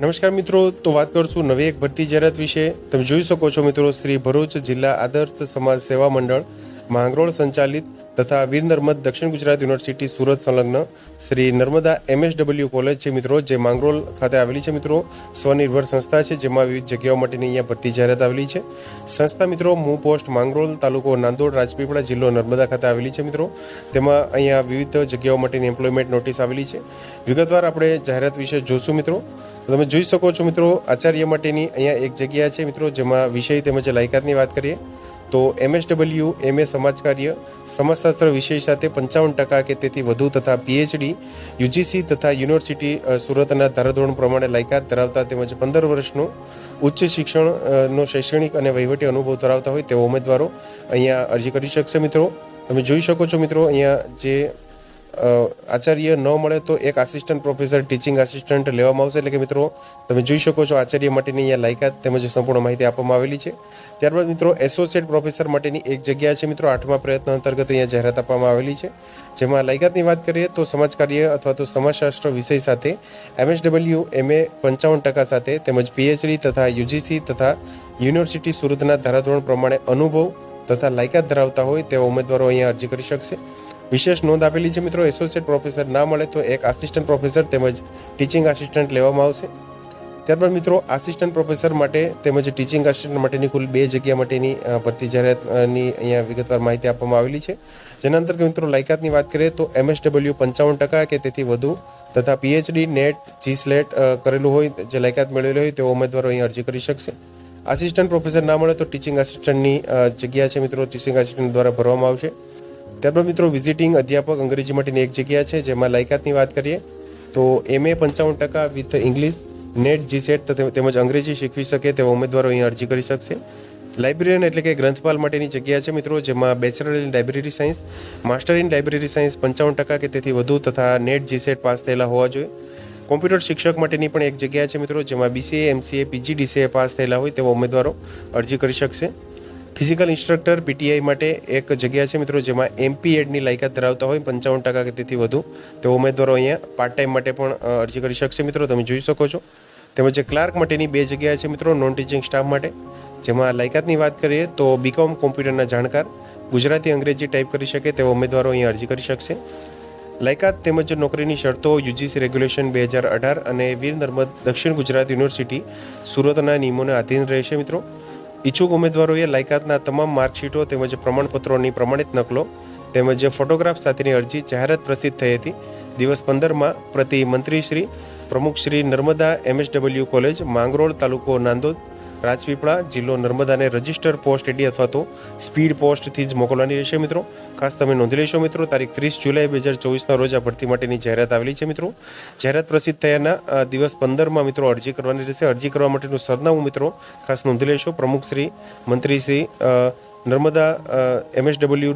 નમસ્કાર મિત્રો, તો વાત કરશું નવી એક ભરતી જાહેરાત વિશે. તમે જોઈ શકો છો મિત્રો, શ્રી ભરૂચ જિલ્લા આદર્શ સમાજ સેવા મંડળ માંગરોળ સંચાલિત તથા વીર નર્મદ દક્ષિણ ગુજરાત યુનિવર્સિટી સુરત સંલગ્ન શ્રી નર્મદા એમએસડબલ્યુ કોલેજ છે મિત્રો, જે માંગરોલ ખાતે આવેલી છે મિત્રો. સ્વનિર્ભર સંસ્થા છે, જેમાં વિવિધ જગ્યાઓ માટેની અહીંયા ભરતી જાહેરાત આવેલી છે. સંસ્થા મિત્રો, મૂ પોસ્ટ માંગરોલ તાલુકો નાંદોડ, રાજપીપળા જિલ્લો નર્મદા ખાતે આવેલી છે મિત્રો. તેમાં અહીંયા વિવિધ જગ્યાઓ માટેની એમ્પ્લોયમેન્ટ નોટિસ આવેલી છે. વિગતવાર આપણે જાહેરાત વિશે જોશું મિત્રો. તમે જોઈ શકો છો મિત્રો, આચાર્ય માટેની અહીંયા એક જગ્યા છે મિત્રો, જેમાં વિષય તેમજ લાયકાતની વાત કરીએ. તો એમએસડબલ્યુ એમએ સમાજકાર્ય સમાજશાસ્ત્ર વિષય સાથે પંચાવન ટકા કે તેથી વધુ તથા પીએચડી યુજીસી તથા યુનિવર્સિટી સુરતના ધારાધોરણ પ્રમાણે લાયકાત ધરાવતા તેમજ પંદર વર્ષનું ઉચ્ચ શિક્ષણનો શૈક્ષણિક અને વહીવટી અનુભવ ધરાવતા હોય તેવા ઉમેદવારો અહીંયા અરજી કરી શકશે મિત્રો. તમે જોઈ શકો છો મિત્રો અહીંયા જે આચાર્ય ન મળે તો એક આસિસ્ટન્ટ પ્રોફેસર ટીચિંગ આસિસ્ટન્ટ લેવામાં આવશે. એટલે કે મિત્રો, તમે જોઈ શકો છો આચાર્ય માટેની અહીંયા લાયકાત તેમજ સંપૂર્ણ માહિતી આપવામાં આવેલી છે. ત્યારબાદ મિત્રો એસોસિએટ પ્રોફેસર માટેની એક જગ્યા છે મિત્રો, આઠમા પ્રયત્ન અંતર્ગત અહીંયા જાહેરાત આપવામાં આવેલી છે. જેમાં લાયકાતની વાત કરીએ તો સમાજકાર્ય અથવા તો સમાજશાસ્ત્ર વિષય સાથે એમએસડબલ્યુ એમએ પંચાવન ટકા સાથે તેમજ પીએચડી તથા યુજીસી તથા યુનિવર્સિટી સુરતના ધારાધોરણ પ્રમાણે અનુભવ તથા લાયકાત ધરાવતા હોય તેવા ઉમેદવારો અહીંયા અરજી કરી શકશે. વિશેષ નોંધ આપેલી છે મિત્રો એસોસિએટ પ્રોફેસર ના મળે તો એક આસિસ્ટન્ટ પ્રોફેસર તેમજ ટીચિંગ આસિસ્ટન્ટ લેવામાં આવશે. ત્યારબાદ મિત્રો આસિસ્ટન્ટ પ્રોફેસર માટે તેમજ ટીચિંગ આસિસ્ટન્ટ માટેની કુલ બે જગ્યા માટેની ભરતી જાહેરાતની અહીંયા વિગતવાર માહિતી આપવામાં આવેલી છે. જેના અંતર્ગત મિત્રો, લાયકાતની વાત કરીએ તો એમએસડબલ્યુ પંચાવન ટકા કે તેથી વધુ તથા પીએચડી નેટ જી સ્લેટ કરેલું હોય, જે લાયકાત મેળવેલી હોય તેવો ઉમેદવારો અહીંયા અરજી કરી શકશે. આસિસ્ટન્ટ પ્રોફેસર ના મળે તો ટીચિંગ આસિસ્ટન્ટની જગ્યા છે મિત્રો ટીચિંગ આસિસ્ટન્ટ દ્વારા ભરવામાં આવશે. ત્યારબાદ મિત્રો વિઝિટિંગ અધ્યાપક અંગ્રેજી માટેની એક જગ્યા છે, જેમાં લાયકાતની વાત કરીએ, તો એમએ પંચાવન ટકા with English NET G SET તેમજ અંગ્રેજી શીખવી શકે તેવા ઉમેદવારો અહીંયા અરજી કરી શકશે. લાઇબ્રેરિયન એટલે કે ગ્રંથપાલ માટેની જગ્યા છે મિત્રો, જેમાં bachelor in library science master in library science પંચાવન ટકા કે તેથી વધુ તથા નેટ જી સેટ પાસ થયેલા હોવા જોઈએ. કોમ્પ્યુટર શિક્ષક માટેની પણ એક જગ્યા છે મિત્રો, જેમાં બીસીએ એમસીએ પીજીડીસીએ પાસ થયેલા હોય તેવા ઉમેદવારો અરજી કરી શકશે. ફિઝિકલ ઇન્સ્ટ્રક્ટર પીટીઆઈ માટે એક જગ્યા છે મિત્રો, જેમાં એમપી એડની લાયકાત ધરાવતા હોય, પંચાવન ટકા કે તેથી વધુ. તો ઉમેદવારો અહીંયા પાર્ટ ટાઈમ માટે પણ અરજી કરી શકશે મિત્રો, તમે જોઈ શકો છો. તેમજ ક્લાર્ક માટેની બે જગ્યા છે મિત્રો નોન ટીચિંગ સ્ટાફ માટે. જેમાં લાયકાતની વાત કરીએ તો બીકોમ કોમ્પ્યુટરના જાણકાર, ગુજરાતી અંગ્રેજી ટાઈપ કરી શકે તેવા ઉમેદવારો અહીંયા અરજી કરી શકશે. લાયકાત તેમજ નોકરીની શરતો, યુજીસી રેગ્યુલેશન બે હજાર અઢાર અને વીર નર્મદ દક્ષિણ ગુજરાત યુનિવર્સિટી સુરતના નિયમોને આધીન રહેશે મિત્રો. ઈચ્છુક ઉમેદવારોએ લાયકાતના તમામ માર્કશીટો તેમજ પ્રમાણપત્રોની પ્રમાણિત નકલો તેમજ ફોટોગ્રાફ સાથેની અરજી જાહેરાત પ્રસિદ્ધ થઈ હતી. દિવસ પંદરમાં પ્રતિ મંત્રીશ્રી પ્રમુખ શ્રી નર્મદા એમએસડબલ્યુ કોલેજ, માંગરોળ તાલુકો નાંદોદ રાજપીપળા જિલ્લો નર્મદાને રજિસ્ટર પોસ્ટ એડી અથવા તો સ્પીડ પોસ્ટથી જ મોકલવાની રહેશે મિત્રો. ખાસ તમે નોંધી લેશો મિત્રો તારીખ ત્રીસ જુલાઈ બે હજાર ચોવીસના રોજ આ ભરતી માટેની જાહેરાત આવેલી છે મિત્રો. જાહેરાત પ્રસિદ્ધ થયાના દિવસ પંદરમાં મિત્રો અરજી કરવાની રહેશે. અરજી કરવા માટેનું સરનામું મિત્રો ખાસ નોંધી લેશો. પ્રમુખ શ્રી મંત્રી શ્રી અ, નર્મદા એમએસડબલ્યુ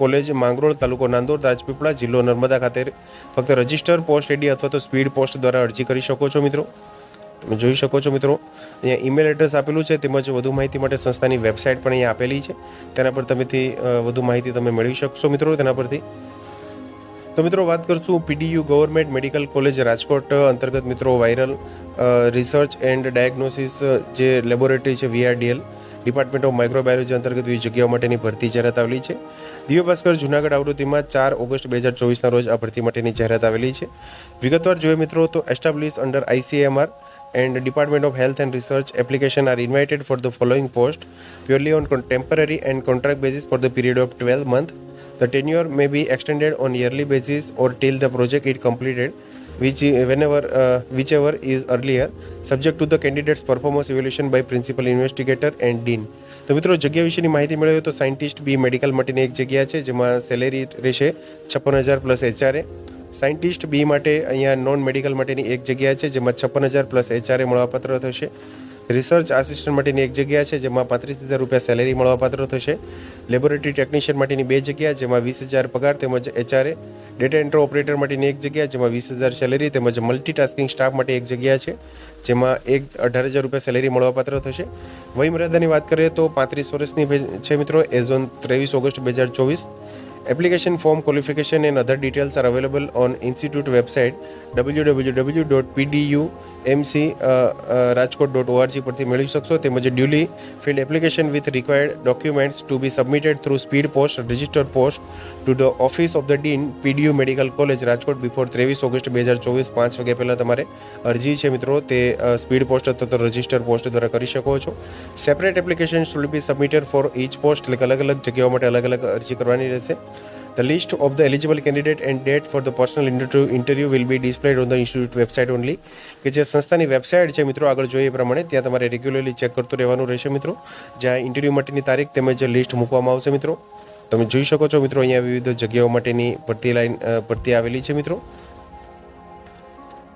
કોલેજ માંગરોળ તાલુકો નાંદોર રાજપીપળા જિલ્લો નર્મદા ખાતે ફક્ત રજિસ્ટર પોસ્ટ એડી અથવા તો સ્પીડ પોસ્ટ દ્વારા અરજી કરી શકો છો મિત્રો. તમે જોઈ શકો છો મિત્રો. અહીંયા ઈમેલ એડ્રેસ આપેલું છે, તેમજ વધુ માહિતી માટે સંસ્થાની વેબસાઇટ પણ અહીંયા આપેલી છે. તેના પર તમેથી વધુ માહિતી તમે મેળવી શકશો મિત્રો તેના પરથી. તો મિત્રો વાત કરશું PDU government medical college Rajkot અંતર્ગત મિત્રો વાયરલ રિસર્ચ એન્ડ ડાયગ્નોસિસ જે લેબોરેટરી છે વીઆરડીએલ ડિપાર્ટમેન્ટ ઓફ માઇક્રોબાયોલોજી અંતર્ગત વિવિધ જગ્યાઓ માટેની ભરતી જાહેરાત આવેલી છે. દિવ્ય ભાસ્કર જુનાગઢ આવૃત્તિમાં ચાર ઓગસ્ટ બે હજાર ચોવીસના રોજ આ ભરતી માટેની જાહેરાત આવેલી છે. વિગતવાર જોઈએ મિત્રો તો establish under ICMR and Department of Health and Research application are invited for the following post purely on con- temporary and contract basis for the period of 12 month the tenure may be extended on yearly basis or till the project is completed which uh, whenever uh, whichever is earlier subject to the candidate's performance evaluation by principal investigator and dean તો મિત્રો જગ્યા વિશેની માહિતી મેળવીએ તો scientist બી medical માટેની એક જગ્યા છે જેમાં સેલેરી રહેશે છપ્પન હજાર પ્લસ એચઆરએ સાયન્ટિસ્ટ બી માટે અહીંયા નોન મેડિકલ માટેની એક જગ્યા છે, જેમાં છપ્પન હજાર પ્લસ એચઆરએ મળવાપાત્ર થશે. રિસર્ચ આસિસ્ટન્ટ માટેની એક જગ્યા છે, જેમાં પાંત્રીસ હજાર રૂપિયા સેલેરી મળવાપાત્ર થશે. લેબોરેટરી ટેકનિશિયન માટેની બે જગ્યા, જેમાં વીસ હજાર પગાર તેમજ એચઆરએ ડેટા એન્ટ્રો ઓપરેટર માટેની એક જગ્યા, જેમાં વીસ હજાર સેલેરી તેમજ મલ્ટીટાસ્કિંગ સ્ટાફ માટે એક જગ્યા છે, જેમાં એક અઢાર હજાર રૂપિયા સેલેરી મળવાપાત્ર થશે. વયમર્યાદાની વાત કરીએ તો પાંત્રીસ વર્ષની છે મિત્રો એઝ ઓન ત્રેવીસ ઓગસ્ટ બે હજાર ચોવીસ. Application form qualification and other details are available on institute website www.pdu.edu MC Rajkot dot ORG પરથી મેળવી શકશો. તેમજ duly filled application with required documents to be submitted through speed post register post to the office of the dean PDU medical college Rajkot before ત્રેવીસ August બે હજાર ચોવીસ, પાંચ વાગ્યા પહેલાં તમારે અરજી છે મિત્રો, તે સ્પીડ પોસ્ટ અથવા તો રજિસ્ટર પોસ્ટ દ્વારા કરી શકો છો. Separate application should be submitted for each post એટલે અલગ અલગ જગ્યાઓ માટે અલગ અલગ અરજી કરવાની રહેશે. The list of the eligible candidate and date for the personal interview, interview will be displayed on the institute website only. કે જે સંસ્થાની વેબસાઇટ છે મિત્રો આગળ જોઈએ પ્રમાણે ત્યાં તમારે રેગ્યુલરલી ચેક કરતું રહેવાનું રહેશે મિત્રો. જ્યાં ઇન્ટરવ્યૂ માટેની તારીખ તેમજ લિસ્ટ મૂકવામાં આવશે મિત્રો. તમે જોઈ શકો છો મિત્રો અહીંયા વિવિધ જગ્યાઓ માટેની ભરતી લાઈન ભરતી આવેલી છે મિત્રો.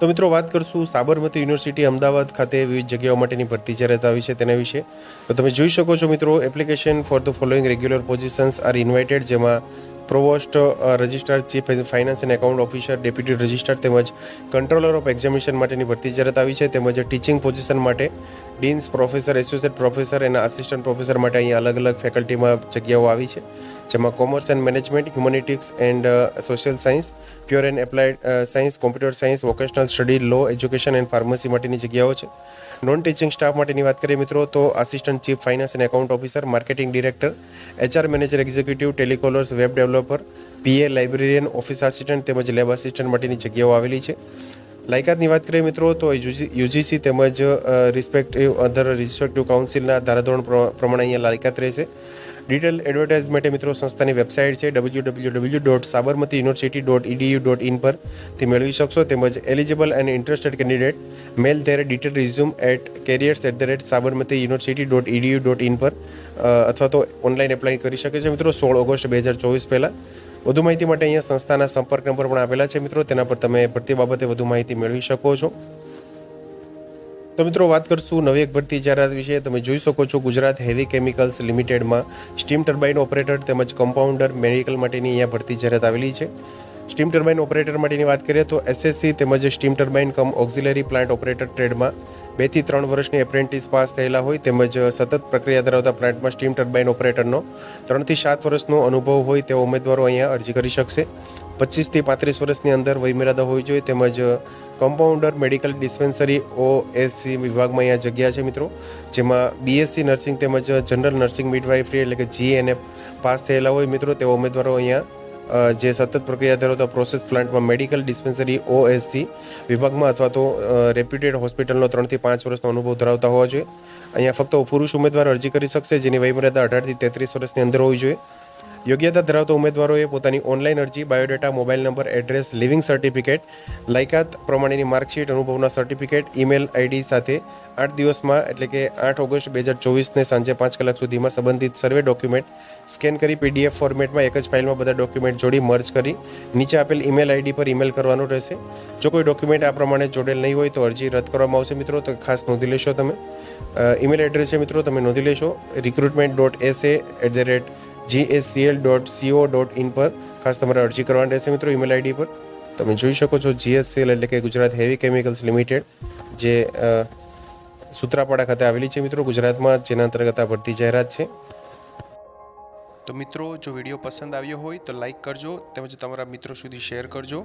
તો મિત્રો વાત કરશું સાબરમતી યુનિવર્સિટી અમદાવાદ ખાતે વિવિધ જગ્યાઓ માટેની ભરતી જાહેરાત આવી છે તેના વિશે. તો તમે જોઈ શકો છો મિત્રો application for the following regular positions are invited જેમાં provost registrar chief finance and account officer deputy registrar તેમજ કંટ્રોલર ઓફ એક્ઝામિનેશન માટેની ભરતી જાહેરાત આવી છે. તેમજ ટીચિંગ પોઝિશન માટે ડીન્સ પ્રોફેસર એસોસિએટ પ્રોફેસર એના આસિસ્ટન્ટ પ્રોફેસર માટે અહીંયા અલગ અલગ ફેકલ્ટીમાં જગ્યાઓ આવી છે. જેમાં commerce and management humanities and social science pure and applied science computer science vocational study law education and pharmacy માટેની જગ્યાઓ છે. નોન ટીચિંગ સ્ટાફ માટેની વાત કરીએ મિત્રો, તો assistant chief finance and account officer marketing director HR manager executive telecallers web developer PA librarian office assistant તેમજ lab assistant માટેની જગ્યાઓ આવેલી છે. લાયકાતની વાત કરીએ મિત્રો, તો યુજીસી તેમજ રિસ્પેક્ટિવ અધર રિસ્પેક્ટિવ કાઉન્સિલના ધારાધોરણ પ્રમાણે અહીંયા લાયકાત રહેશે. ડિટેલ એડવર્ટાઇઝ માટે મિત્રો સંસ્થાની વેબસાઇટ છે W W W dot Sabarmati university dot EDU dot in પરથી મેળવી શકશો. તેમજ eligible and interested candidate mail their detail resume at careers at the rate Sabarmati university dot EDU dot in પર અથવા તો ઓનલાઈન એપ્લાય કરી શકે છે મિત્રો સોળ ઓગસ્ટ બે હજાર ચોવીસ પહેલાં. વધુ માહિતી માટે અહીંયા સંસ્થાના સંપર્ક નંબર પણ આપેલા છે મિત્રો. તેના પર તમે ભરતી બાબતે વધુ માહિતી મેળવી શકો છો. તો મિત્રો વાત કરશું નવી એક ભરતી જાહેરાત વિશે. તમે જોઈ શકો છો ગુજરાત હેવી કેમિકલ્સ લિમિટેડમાં સ્ટીમ ટર્બાઇન ઓપરેટર તેમજ કમ્પાઉન્ડર મેડિકલ માટેની અહીંયા ભરતી જાહેરાત આવેલી છે. સ્ટીમ ટર્બાઇન ઓપરેટર માટેની વાત કરીએ તો એસએસસી તેમજ steam turbine cum auxiliary plant operator ટ્રેડમાં બેથી ત્રણ વર્ષની એપ્રેન્ટિસ પાસ થયેલા હોય તેમજ સતત પ્રક્રિયા ધરાવતા પ્લાન્ટમાં સ્ટીમ ટર્બાઇન ઓપરેટરનો ત્રણથી સાત વર્ષનો અનુભવ હોય તેવા ઉમેદવારો અહીંયા અરજી કરી શકશે. પચીસથી પાંત્રીસ વર્ષની અંદર વયમર્યાદા હોવી જોઈએ તેમજ કમ્પાઉન્ડર મેડિકલ ડિસ્પેન્સરી ઓએસસી વિભાગમાં અહીંયા જગ્યા છે મિત્રો. જેમાં બીએસસી નર્સિંગ તેમજ જનરલ નર્સિંગ મિડવાઇફરી એટલે કે જીએનએફ પાસ થયેલા હોય મિત્રો. તેવા ઉમેદવારો અહીંયા જે સતત પ્રક્રિયા ધરાવતા પ્રોસેસ પ્લાન્ટમાં મેડિકલ ડિસ્પેન્સરી ઓએસસી વિભાગમાં અથવા તો રેપ્યુટેડ હોસ્પિટલનો ત્રણથી પાંચ વર્ષનો અનુભવ ધરાવતા હોવા જોઈએ. અહીંયા ફક્ત પુરુષ ઉમેદવાર અરજી કરી શકશે જેની વયમર્યાદા અઢારથી તેત્રીસ વર્ષની અંદર હોવી જોઈએ. યોગ્યતા ધરાવતા ઉમેદવારોએ પોતાની ઓનલાઈન અરજી biodata mobile number address leaving certificate લાયકાત પ્રમાણેની માર્કશીટ અનુભવના સર્ટિફિકેટ ઈમેલ આઈડી સાથે આઠ દિવસમાં એટલે કે આઠ ઓગસ્ટ બે હજાર ચોવીસને સાંજે પાંચ કલાક સુધીમાં સંબંધિત સર્વે ડોક્યુમેન્ટ સ્કેન કરી પીડીએફ ફોર્મેટમાં એક જ ફાઇલમાં બધા ડોક્યુમેન્ટ જોડી મર્જ કરી નીચે આપેલ ઈમેલ આઈડી પર ઈમેલ કરવાનો રહેશે. જો કોઈ ડોક્યુમેન્ટ આ પ્રમાણે જોડેલ નહીં હોય તો અરજી રદ કરવામાં આવશે મિત્રો. તો ખાસ નોંધી લેશો તમે. ઈમેલ એડ્રેસ છે મિત્રો, તમે નોંધી લેશો. Recruitment dot S at the rate GSCL dot CO dot in પર ખાસ તમારે અરજી કરવાની રહેશે મિત્રો ઈમેલ આઈડી પર. તમે જોઈ શકો છો જીએસસીએલ એટલે કે ગુજરાત હેવી કેમિકલ્સ લિમિટેડ જે સુત્રાપાડા ખાતે આવેલી છે મિત્રો. ગુજરાતમાં જેના અંતર્ગત આ ભરતી જાહેરાત છે. તો મિત્રો, જો વીડિયો પસંદ આવ્યો હોય તો લાઈક કરજો તેમજ તમારા મિત્રો સુધી શેર કરજો.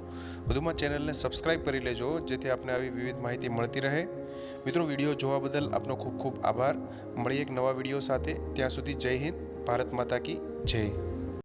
વધુમાં ચેનલને સબસ્ક્રાઇબ કરી લેજો જેથી આપને આવી વિવિધ માહિતી મળતી રહે. મિત્રો, વીડિયો જોવા બદલ આપનો ખૂબ ખૂબ આભાર. મળીએ એક નવા વીડિયો સાથે. ત્યાં સુધી જય હિન્દ. ભારત માતા કી જય.